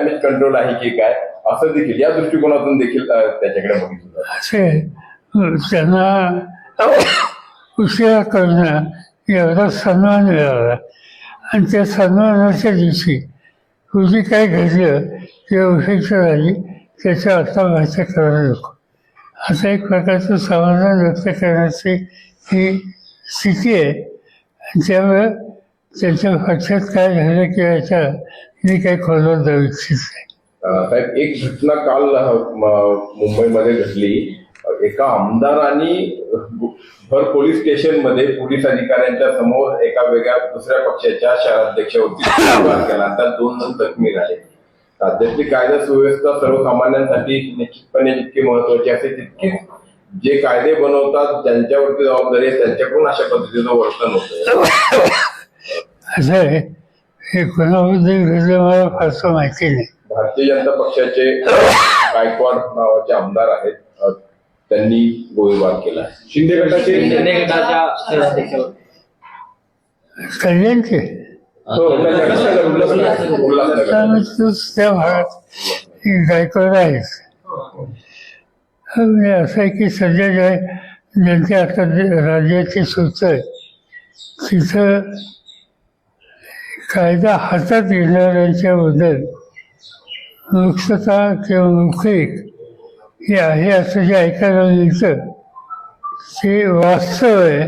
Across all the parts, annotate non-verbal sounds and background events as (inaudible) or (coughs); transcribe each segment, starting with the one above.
Damage control आहे की काय असं देखील या दृष्टिकोनातून देखील त्याच्याकडे बघितलं असे त्यांना उशिरा करणं एवढा सन्मान मिळाला. आणि त्या सन्मानाच्या दिवशी पूर्वी काय घडलं किंवा उशीर झाली त्याच्या आत्महत्या करायला नको. असं एक प्रकारचं समाधान व्यक्त करण्याची ही स्थिती आहे. आणि त्यामुळे त्यांच्या पक्षात काय झालं किंवा याच्या मी काही खोलवर जाऊ इच्छित नाही साहेब एक घटना काल मुंबईमध्ये घडली. एका आमदारांनी भर पोलीस स्टेशनमध्ये पोलीस अधिकाऱ्यांच्या समोर एका वेगळ्या दुसऱ्या पक्षाच्या शहराध्यक्षावरती (coughs) केला. त्यात दोन जण जखमी झाले. राज्यातली कायदा सुव्यवस्था सर्वसामान्यांसाठी निश्चितपणे जितकी महत्वाची असते तितकीच जे कायदे बनवतात ज्यांच्यावरती जबाबदारी आहे त्यांच्याकडून अशा पद्धतीचं वर्तन होतं (coughs) असं आहे. हे कोणाबद्दल घडलं मला फारसं माहिती नाही. भारतीय जनता पक्षाचे गायकवाड नावाचे आमदार आहेत. अ, त्यांनी गोळीबार केला शिंदे गटाचे शिंदे गटाच्या शहराध्यक्षावर कल्याणचे हो, उल्हासनगर, उल्हासनगर, उल्हासनगर. त्यामुळे तोच त्या भागात गायकवाड आहेच म्हणजे असं आहे की सध्या जे ज्यांचे आता जे राज्याचे सूत्र आहे तिथं कायदा हातात येणाऱ्यांच्याबद्दल मुक्तता किंवा मुखिक हे आहे असं जे ऐकायला मिळतं ते वास्तव आहे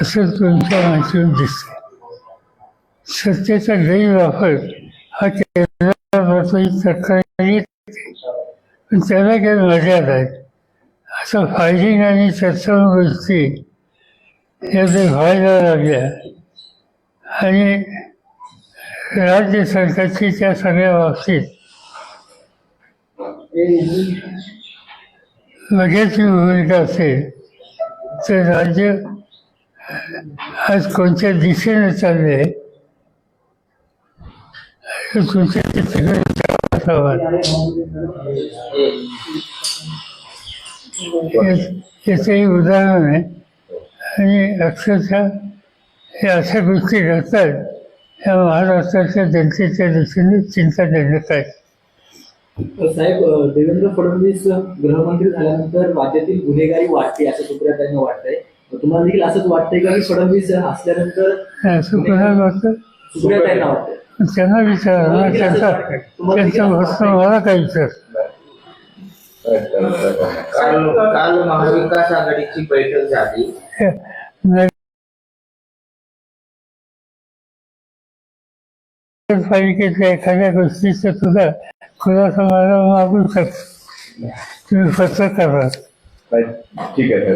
असं तुमच्या माहितीवर दिसतं. सत्तेचा गैरवापर हा केला. तक्रारी पण त्याला काही मर्यादा आहेत. असं फायरिंग आणि तत्सम गोष्टी या जर व्हायला लागल्या आणि राज्य सरकारची त्या सगळ्या बाबतीत. लगेच भूमिका असेल तर राज्य आज कोणत्या दिशेने चालले आहे तुमच्या ते याचंही उदाहरण आहे. आणि अक्षरशः हे अशा गोष्टी घडतात ह्या महाराष्ट्राच्या जनतेच्या दृष्टीने चिंताजनक आहे. साहेब देवेंद्र फडणवीस गृहमंत्री झाल्यानंतर राज्यातील गुन्हेगारी वाढते असं वाटतंय. तुम्हाला देखील असंच वाटतंय का की फडणवीस असल्यानंतर वाटतं त्यांना विचारा त्यांचा त्यांचा प्रश्न मला काय विचार? काल काल महाविकास आघाडीची बैठक झाली. नगरपालिकेच्या एखाद्या गोष्टीचं सुद्धा खुलासा मला मागू शकतो तुम्ही पत्रकार आहात. ठीक आहे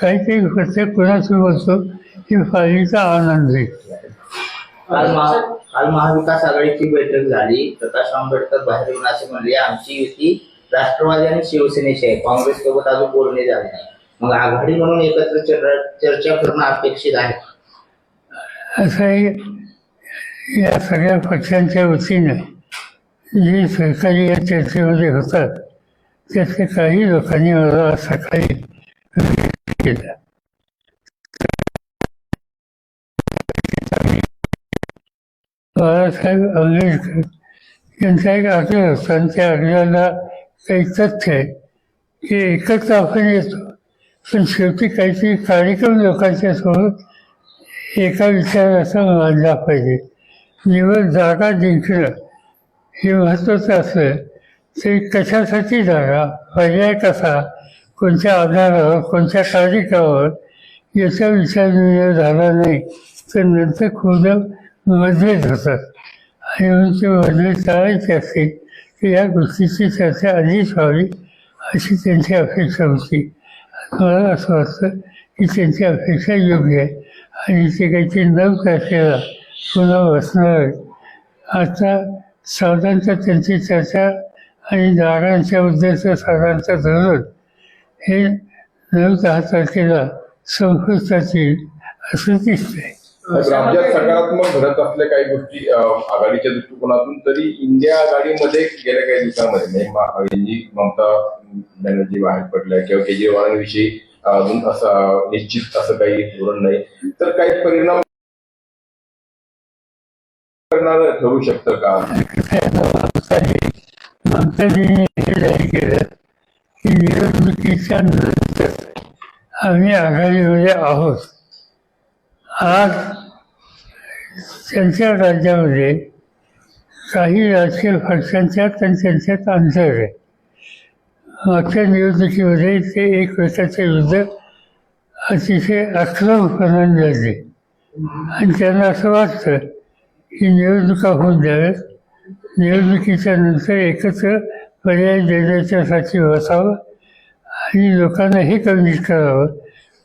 काहीतरी पत्र कुणाचं बोलतो ही फाईलचा आनंद आहे काल महा काल महाविकास आघाडीची बैठक झाली. प्रकाश आंबेडकर बाहेर येऊन असे म्हणले आमची युती राष्ट्रवादी आणि शिवसेनेची आहे. काँग्रेस सोबत अजून बोलणे झाले नाही. मग आघाडी म्हणून एकत्र चर- चर्चा करणं अपेक्षित आहे. असं या सगळ्या पक्षांच्या वतीने जे सरकारी या चर्चेमध्ये होतात त्याचे काही लोकांनी मला सकाळी केलं. बाळासाहेब आंबेडकर यांचा एक आग्रह होता आणि त्या आग्रहाला काही तथ्य आहे की एकत्र आपण येतो पण शेवटी काहीतरी कार्यक्रम लोकांच्या सोबत एका विचाराचा मानला पाहिजे. निवड जागा जिंकणं हे महत्त्वाचं असलं. तरी कशासाठी जागा पर्याय कसा? कोणत्या आधारावर कोणत्या कार्यक्रमावर याचा विचार निर्णय झाला नाही तर नंतर खूप मतभेद होतात. आणि म्हणून ते मतभेद टाळायचे असतील तर या गोष्टीची चर्चा आधीच व्हावी अशी त्यांची अपेक्षा होती. मला असं वाटतं की त्यांची अपेक्षा योग्य आहे. आणि ते काहीतरी नव तारखेला पुन्हा बसणार आता साधारणतः त्यांची चर्चा आणि दारांच्या उद्देश साधारणतः धरून हे नऊ दहा तारखेला संपुष्टात येईल असं दिसतंय राज्यात सकारात्मक घडत असल्या काही गोष्टी आघाडीच्या दृष्टिकोनातून तरी इंडिया आघाडीमध्ये गेल्या काही दिवसांमध्ये म्हणजे ममता बॅनर्जी बाहेर पडल्या किंवा केजरीवालांविषयी अजून असं निश्चित असं काही धोरण नाही. तर काही परिणाम करणार ठरू शकतं का? हे जाहीर केलं की निवडणुकीच्या नंतर आम्ही आघाडीमध्ये म्हणजे आहोत. आज त्यांच्या राज्यामध्ये काही राजकीय पक्षांच्यात आणि त्यांच्यात अंतर आहे मागच्या निवडणुकीमध्ये ते एक एकमेकाच्या युद्ध अतिशय आक्रमकपणाने झाले. आणि त्यांना असं वाटतं ही निवडणुका होऊन द्याव्यात. निवडणुकीच्या नंतर एकत्र पर्याय देण्याच्यासाठी असावं आणि लोकांना हे कमी करावं.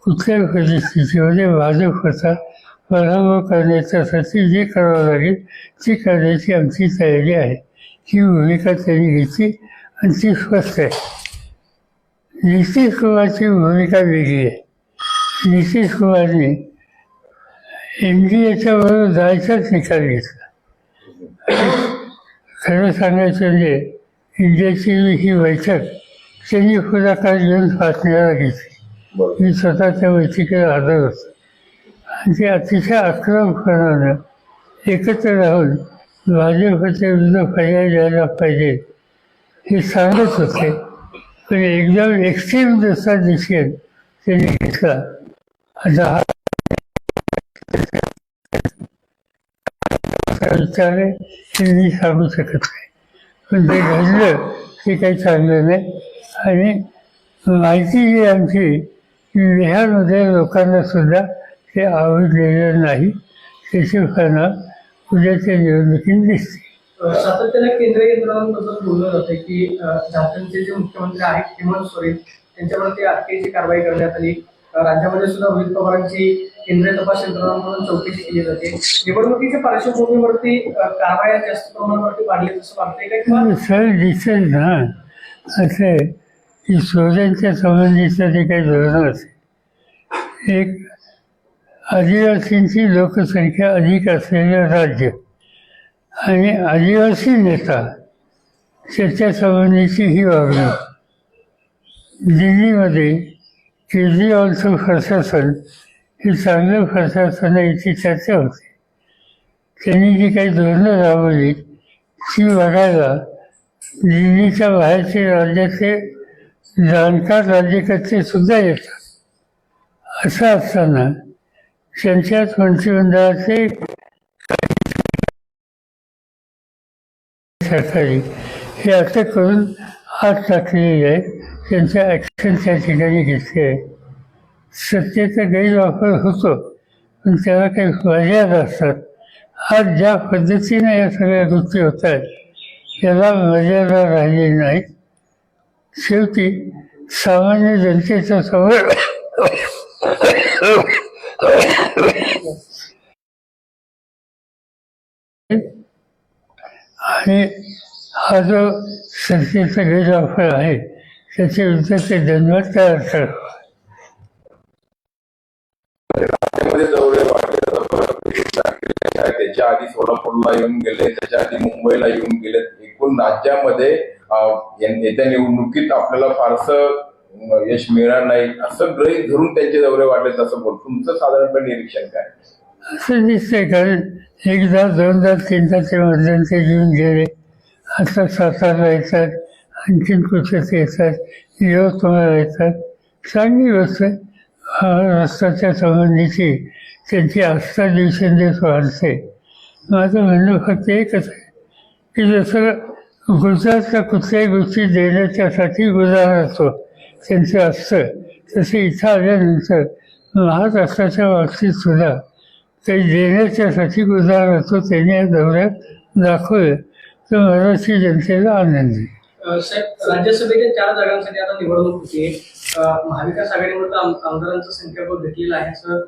कुठल्याही परिस्थितीमध्ये भाजपचा पराभव करण्याच्यासाठी जे करावं लागेल ती करण्याची आमची तयारी आहे. ही भूमिका त्यांनी घेतली आणि ती स्पष्ट आहे. नितीश कुमारची भूमिका वेगळी आहे. नितीश कुमारने एन डी एच्या बरोबर जायचाच निकाल घेतला खरं सांगायचं म्हणजे इंडियाची ही बैठक त्यांनी पुढाकार घेऊन बातम्याला घेतली मी स्वतः त्या बैठकीला हजर होतो. आणि ते अतिशय आक्रमकपणानं एकत्र राहून भाजपच्या विरुद्ध पर्याय द्यायला पाहिजे हे सांगत होते. पण एकदम एक्स्ट्रीम जसा डिसिजन त्यांनी घेतला. आता हा विचार आहे ते मी सांगू शकत नाही. पण ते घडलं ते काही चाललं नाही. आणि माहिती जी आमची की बिहारमध्ये लोकांना सुद्धा ते आवडलेलं नाही. त्याची परिणाम उद्याच्या निवडणुकीत दिसते. सातत्याने केंद्रीय यंत्रणांबद्दल बोललं जातं की झारखंडचे जे मुख्यमंत्री आहेत हेमंत सोरेन त्यांच्यावरती अटकेची कारवाई करण्यात आली. राज्यामध्ये सुद्धा रोहित पवारांची केंद्रीय तपास यंत्रणांकडून चौकशी केली जाते. निवडणुकीच्या पार्श्वभूमीवरती कारवाया जास्त प्रमाणावरती वाढली तसं वाटतंय का सर दिसेल ना. असं की सोऱ्यांच्या संबंधीचं जे काही धोरण असेल. एक आदिवासींची लोकसंख्या अधिक असलेलं राज्य आणि आदिवासी नेता त्याच्यासंबंधीची ही वागणूक दिल्लीमध्ये केजरीवालचं खर्चासन हे चांगलं खर्चासन याची चर्चा होती. त्यांनी जी काही धोरणं राबवली ती बघायला दिल्लीच्या बाहेरचे राज्याचे जाणकार राज्यकर्ते सुद्धा येतात. असं असताना त्यांच्याच मंत्रिमंडळाचे सरकारी हे असं करून हात टाकलेले आहे. त्यांच्या ॲक्शन त्या ठिकाणी घेतले आहे सत्तेचा गैरवापर होतो पण त्याला काही मर्यादा असतात. आज ज्या पद्धतीने या सगळ्या गोष्टी होत आहेत त्याला मर्यादा राहिली नाहीत शेवटी सामान्य जनतेच्या समोर आणि हा जो सत्तेचा गैरवापर आहे त्याच्या विरुद्ध ते तयार. त्याच्या आधी सोलापूरला येऊन गेले त्याच्या आधी मुंबईला येऊन गेले. एकूण राज्यामध्ये येत्या निवडणुकीत आपल्याला फारसं यश मिळणार नाही. असं गृहित धरून त्यांचे दौरे वाढलेत असं बोल. तुमचं साधारणपणे निरीक्षण काय? असं दिसतंय कारण एकदा दोनदा तीनदा ते मध्यंतरी घेऊन गेले. आता सातारा येतात आणखीन कुठेच येतात यवतमाळ येतात चांगली गोष्ट आहे रस्त्याच्या संबंधीची त्यांची आस्था दिवसेंदिवस वाढते माझं म्हणणं फक्त एकच आहे की जसं गुजरातला कुठल्याही गोष्टी देण्याच्यासाठी गुजार असतो त्यांचं असतं तसं इथं आल्यानंतर महाराष्ट्राच्या बाबतीत सुद्धा काही देण्याच्यासाठी गुजार असतो त्यांनी या दौऱ्यात दाखवलं तर मराठी जनतेला आनंद आहे राज्यसभेच्या चार जागांसाठी आता निवडणूक होती. महाविकास आघाडीमध्ये आम- आमदारांचं संख्याबळ घेतलेलं आहे असं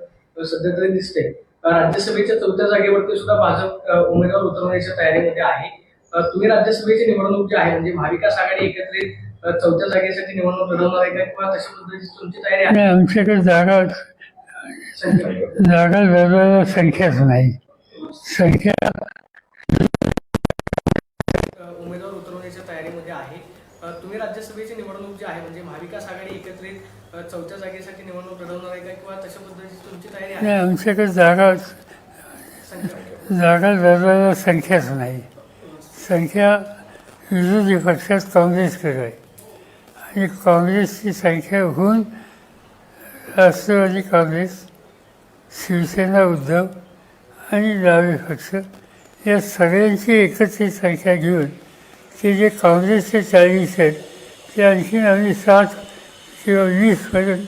सध्या तरी दिसतंय. अ, राज्यसभेच्या चौथ्या जागेवरती सुद्धा भाजप उमेदवार उतरवण्याच्या तयारीमध्ये आहे. तुम्ही राज्यसभेची निवडणूक जी आहे म्हणजे महाविकास आघाडी एकत्रित चौथ्या जागेसाठी निवडणूक लढवणार आहे का किंवा तशा पद्धतीची तुमची तयारी आहे? आमच्याकडे जागा जागा लढवायला संख्याच नाही. संख्या उमेदवार उतरवण्याच्या तयारीमध्ये आहे अ, तुम्ही राज्यसभेची निवडणूक जी आहे म्हणजे महाविकास आघाडी एकत्रित चौथ्या जागेसाठी निवडणूक लढवणार आहे का किंवा तशा पद्धतीची तुमची तयारी आहे? आणि आमच्याकडे जागा जागा लढवायला संख्याच नाही. संख्या विरोधी पक्षात काँग्रेसकडे आहे. आणि काँग्रेसची संख्या होऊन राष्ट्रवादी काँग्रेस शिवसेना उद्धव आणि डावे पक्ष या सगळ्यांची एकत्रित संख्या घेऊन ते जे काँग्रेसचे चाळीस आहेत ते आणखीन आम्ही सात किंवा वीसपर्यंत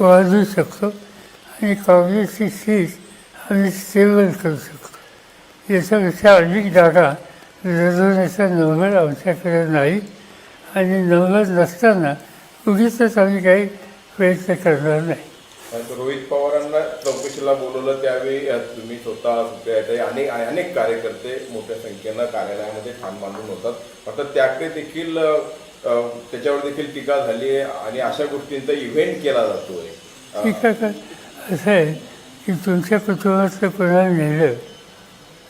वाजू शकतो आणि काँग्रेसची सीट आम्ही स्टेबल करू शकतो. याच्यापेक्षा अधिक जागा लढवण्याचा नंबर आमच्याकडे नाही आणि नंबर नसताना उगीच आम्ही काही प्रयत्न करणार नाही. आता रोहित पवारांना चौकशीला बोलवलं त्यावेळी तुम्ही स्वतः सुप्रियाताई अनेक अनेक कार्यकर्ते मोठ्या संख्येनं कार्यालयामध्ये ठाण मांडून होतात. आता त्याकडे देखील त्याच्यावर देखील टीका झाली आहे आणि अशा गोष्टींचा इव्हेंट केला जातोय. अ, ठीक आहे असं आहे की तुमच्या कुटुंबातलं कोणाला नेलं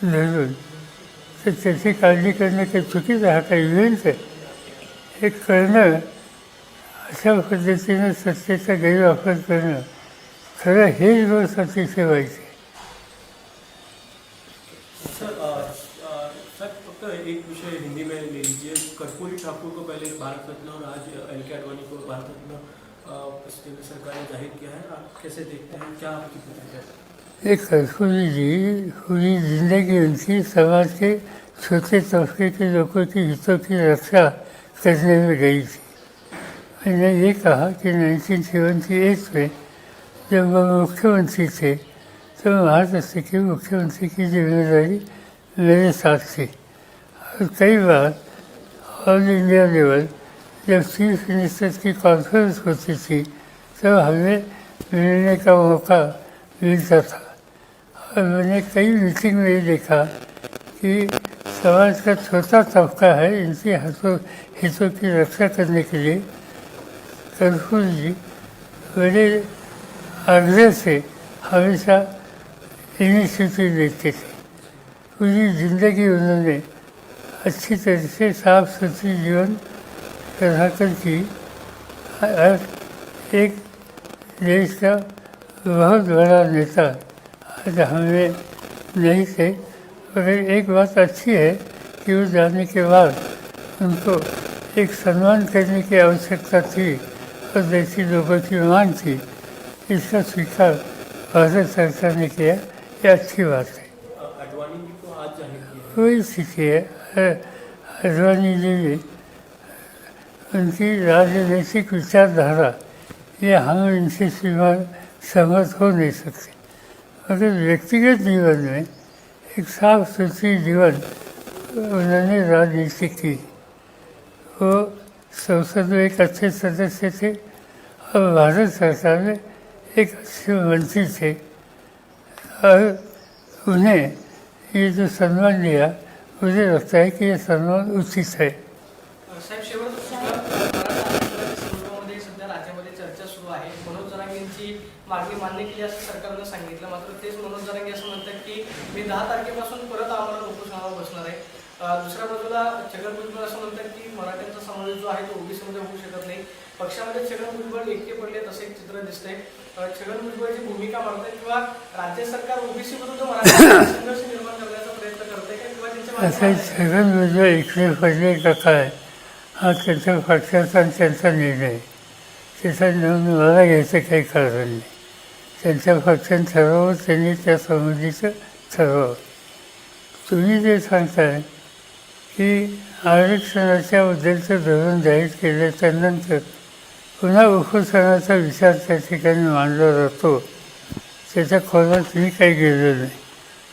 धरून तर त्याची काळजी करणं काही चुकीचं हा काही इव्हेंट आहे. हे करणं अशा पद्धतीनं सत्तेचा गैरवापर करणं खरं हेच सर फक्त एक विषय हिंदी में ले लीजिए। कर्पूरी ठाकुर को पहले भारत रत्न और आज एल के आडवाणी को भारत रत्न केंद्र सरकार ने जाहिर किया है। आप कैसे देखते हैं? क्या आपकी प्रतिक्रिया है? एक कर्पूरी जी पूरी जिंदगी उनकी समाज के छोटे तबके के लोगों की हितों की रक्षा करने में गई थी। मैंने ये कहा कि नाइनटीन सेवेंटी एट में जब मुख्यमंत्री थे तो महाराष्ट्र के मुख्यमंत्री की जिम्मेदारी मेरे साथ थी और कई बार ऑल इंडिया लेवल जब चीफ मिनिस्टर की कॉन्फ्रेंस होती थी तब हमें मिलने का मौका मिलता था और मैंने कई मीटिंग में देखा कि समाज का छोटा तबका है इनके हाथों हितों की रक्षा करने के लिए कर्पूर जी बड़े आग्रह से हमेशा इनिशिएटिव लेते थे। पूरी ज़िंदगी उन्होंने अच्छी तरह से साफ़ सुथरी जीवन कराकर की और एक देश का बहुत बड़ा नेता आज हमें नहीं थे, मगर एक बात अच्छी है कि वो जाने के बाद उनको एक सम्मान करने की आवश्यकता थी और देसी लोगों की मांग थी। इसका स्वीकार भारत सरकार ने किया, ये अच्छी बात है। आडवाणी आज है अडवाणी जी भी, उनकी राजनीतिक विचारधारा, ये हम इनसे सीमा सहमत हो नहीं सकते। मगर व्यक्तिगत जीवन में एक साफ़ सुथरी जीवन उन्होंने राजनीति की। वो संसद में एक अच्छे सदस्य थे और भारत सरकार में एक अच्छे मंत्री थे और उन्हें ये जो सम्मान दिया मुझे लगता है कि ये सम्मान उचित है सध्या राज्यामध्ये चर्चा सुरू आहे. मनोज जरांगे यांची मागणी मान्य केली असं सरकारनं सांगितलं. मात्र तेच मनोज जरांगे असं म्हणतात की मी दहा तारखेपासून परत आम्हाला उपोषणावर बसणार आहे. दुसऱ्या बाजूला छगन भुजबळ असं म्हणतात की मराठ्यांचा समाज जो आहे तो ओबीसी मध्ये होऊ शकत नाही. पक्षामध्ये छगन भुजबळ एकटे पडले तसे एक चित्र दिसतंय. अं, छगन भुजबळची भूमिका मांडतात किंवा राज्य सरकार ओबीसी विरुद्ध संघर्ष निर्माण करण्याचा प्रयत्न करते किंवा त्यांच्या छगन भुजबळ इकडे पडले का काय? हा त्यांच्या पक्षाचा आणि त्यांचा निर्णय. त्याचा निर्णय मला घ्यायचं काही कारण नाही. त्यांच्या पक्षाने ठरवावं त्यांनी त्या संबंधीचं ठरवावं तुम्ही जे सांगताय की आरक्षणाच्या बद्दलचं धोरण जाहीर केल्याच्यानंतर पुन्हा उपोषणाचा विचार त्या ठिकाणी मांडला जातो त्याच्या खोलात मी काही गेलो नाही.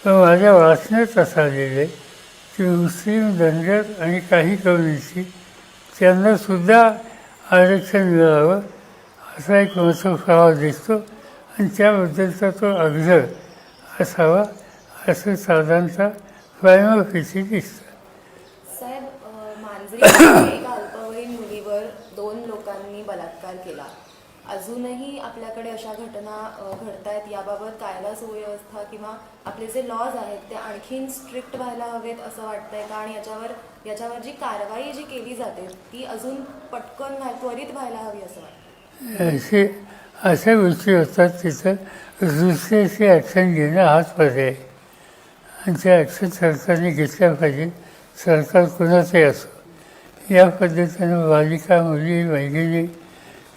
पण माझ्या वाचण्यात असं आलेलं आहे की मुस्लिम धनगर आणि काही कम्युनिटी त्यांनासुद्धा आरक्षण मिळावं असा एक महत्त्वपुरावा दिसतो आणि त्याबद्दलचा तो आग्रह असावा असं साधारणतः प्रायमफिसी दिसतं (coughs) साहेब अ, मांजरी एका अल्पवयीन मुलीवर दोन लोकांनी बलात्कार केला. अजूनही आपल्याकडे अशा घटना घडत आहेत याबाबत कायदा सुव्यवस्था किंवा आपले जे लॉज आहेत ते आणखीन स्ट्रिक्ट व्हायला हवेत असं वाटतंय का? आणि याच्यावर याच्यावर जी कारवाई जी केली जाते ती अजून पटकन व्हाय त्वरित व्हायला हवी असं वाटतं असे अशा गोष्टी असतात तिथं दुसऱ्याशी ॲक्शन घेणं हाच पर्याय. आणि त्या ॲक्शन सरकारने घेतल्या पाहिजे. सरकार कोणाचंही असो. या पद्धतीनं बालिका मुली वैगिनी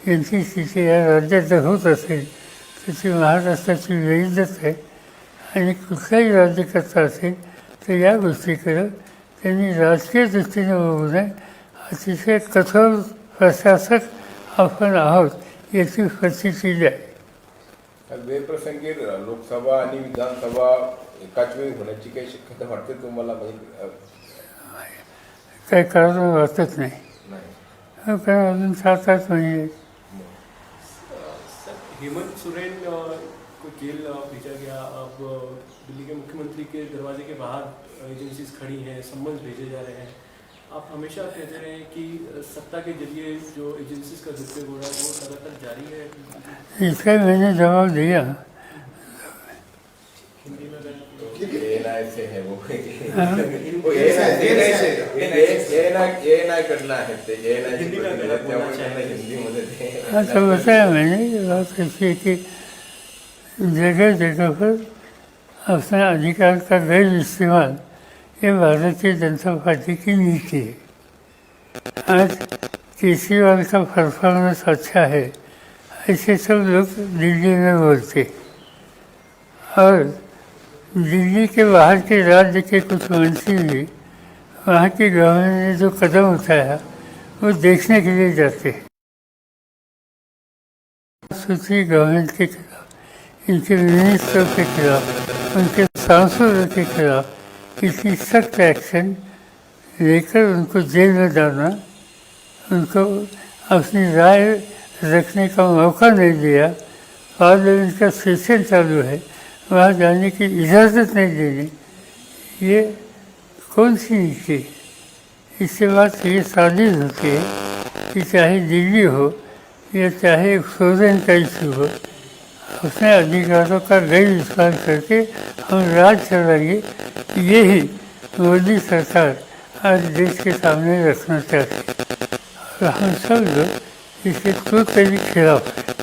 यांची स्थिती या राज्यात जर होत असेल तर ती महाराष्ट्राची विविधच आहे. आणि कुठलाही राज्यकर्ता असेल तर या गोष्टीकडं त्यांनी राजकीय दृष्टीने बघू नये. अतिशय कठोर प्रशासक आपण आहोत याची प्रचिती आहे. वेळप्रसंगी लोकसभा आणि विधानसभा एकाच वेळी होण्याची काही शक्यता वाटते तुम्हाला म्हणजे काही कारण वाटत नाही. नाही. हो, कारण अजून सात आठ महिने हेमंत सोरेन को जेल भेजा गया अब दिल्ली के मुख्यमंत्री के दरवाजे के बाहर एजेंसीज खड़ी हैं सम्मन भेजे जा रहे हैं। आप हमेशा कहते रहे कि अ, सत्ता के जरिए जो एजेंसीज का दुरुपयोग हो रहा है वो लगातार जारी है। इसका मैंने जवाब दिया। हिंदी में है कडनं आहेत ते एएनआय हिंदी में अगर आप बोलना त्यामुळे त्यांना चाहें। हिंदीमध्ये ते हाँ तो बताया मैंने ये बात ऐसी है कि जगह जगह पर अपने अधिकार का गैर इस्तेमाल ये भारतीय जनता पार्टी की नीति है आज केजरीवाल का परफॉर्मेंस अच्छा है ऐसे सब लोग दिल्ली में बोलते और दिल्ली के बाहर के राज्य के कुछ मंत्री भी वहाँ की गवर्नमेंट ने जो कदम उठाया, वो देखने के लिए जाते हैं। सूची गवर्नमेंट के खिलाफ, इनके मिनिस्टर के खिलाफ, उनके सांसदों के खिलाफ इतनी सख्त एक्शन लेकर उनको जेल में डालना, उनको अपनी राय रखने का मौका नहीं दिया पार्लियामेंट का सेशन चालू है। वहाँ जाने की इजाज़त नहीं देनी ये कौन सी नीति इससे बात ये साजिश होती है कि चाहे दिल्ली हो या चाहे सोजन का इशू हो उसने अधिकारों का गैर इस्तेमाल करके हम राज चलाएँगे। यही मोदी सरकार आज देश के सामने रखना चाहती है। और हम सब लोग इसे इसके टोटली खिलाफ हैं।